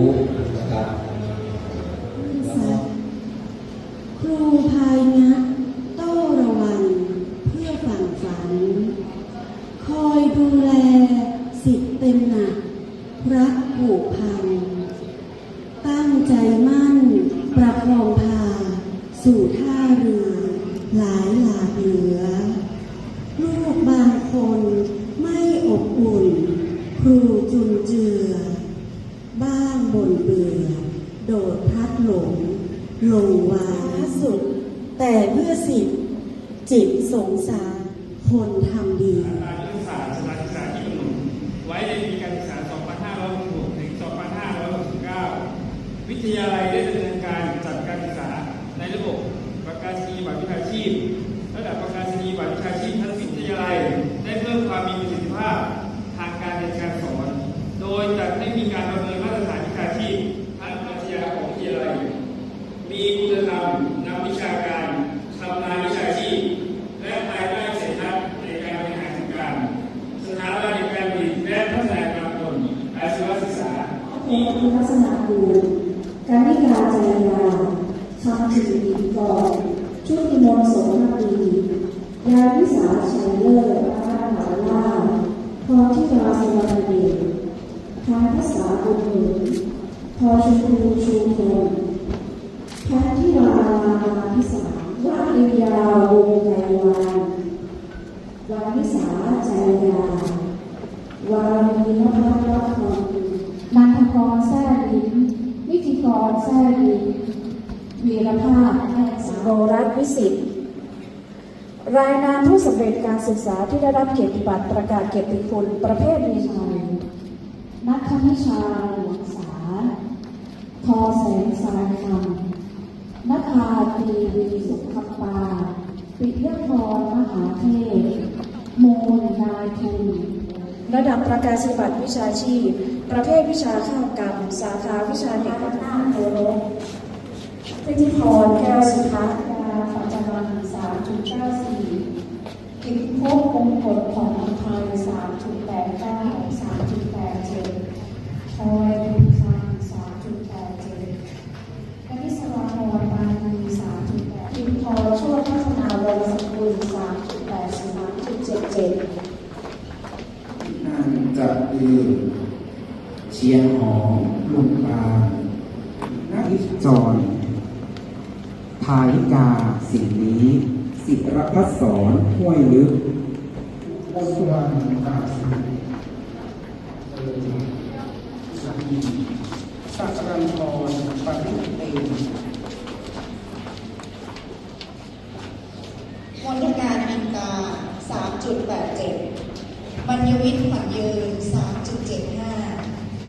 รู้นะครับครูภายนะโต้ระวังเพื่อฝังฝัน คอยดูแลสิทธิ์เต็มหนัก รักผูกพัน ตั้งใจมั่น ประคองพา สู่ท่าเรือ หลายหลากเหลือ ลูกบางคนไม่อบอุ่น ครูจุนเจือ บนเบื่อโดดพัดหลง ลงวาสุด แต่เมื่อสิทธิ์จิตสงสารคนทำดีการศึกษาสถานศึกษาที่หนุนไว้ในปีการศึกษา 2566ถึง2569 วิทยาลัย มีคุณธรรมนำวิชาการชำนาญวิชาชีพ และภายใต้เสรีทัศน์ในการบริหารจัดการ สถาบันการผลิตและพัฒนาการคนอาชีวศึกษาเอกลักษณะกูการนิการจริยาทำถึงดีก่อนชุติมนสมภดียาวิสาชัยเลิศพระมหาลาพรทิดาสวรรณเดชทางภาษาบุญหนุนพอชมพูชูพ ลพันธิวาราพิสารวาริยาวงไกรวานวานิสาใจยาวารีนภัทรละครนันทกรแซ่ลิ้มวิธีกรแซ่ลิ้มวีรภาพแห่สโรรัตวิสิทธิ์รายนามผู้สำเร็จการศึกษาที่ได้รับเกียรติบัตรประกาศเกียรติคุณประเภทวิชานักคณิชาหลวงษาทอแสงสายคำ นักาตีวีสุขปาปิยพรมหาเทพมูลนายทุนระดับประกาศบัตรวิชาชีพ ประเภทวิชาข้าวกรรม สาขาวิชาเด็กและนาโตรกพิธิพรแก้วสุทัศน์ดาปัจจุบันสามจุดเก้าสี่กิจภพองค์กฎของอภัยสามจุดแปดเก้าสามจุดแปดเจ็ดทอยบุญคันสามจุดแปดเจ็ดกนิสราพรปานีสามจุดแปดกิจพรช่วยพัฒนาวงศ์สกุลสามจุดแปดสาม จุดเจ็จ็ดนั่นจะคือเชียงหอมลุงปานนักอิจรทายิกาสิ่งนี้สิรพัฒสอนห้วยลึกสุวรรณตาสีสักรันทรปริเตน มนทการอินกา 3.87บรรยวิทย์ขวัญยืน3.75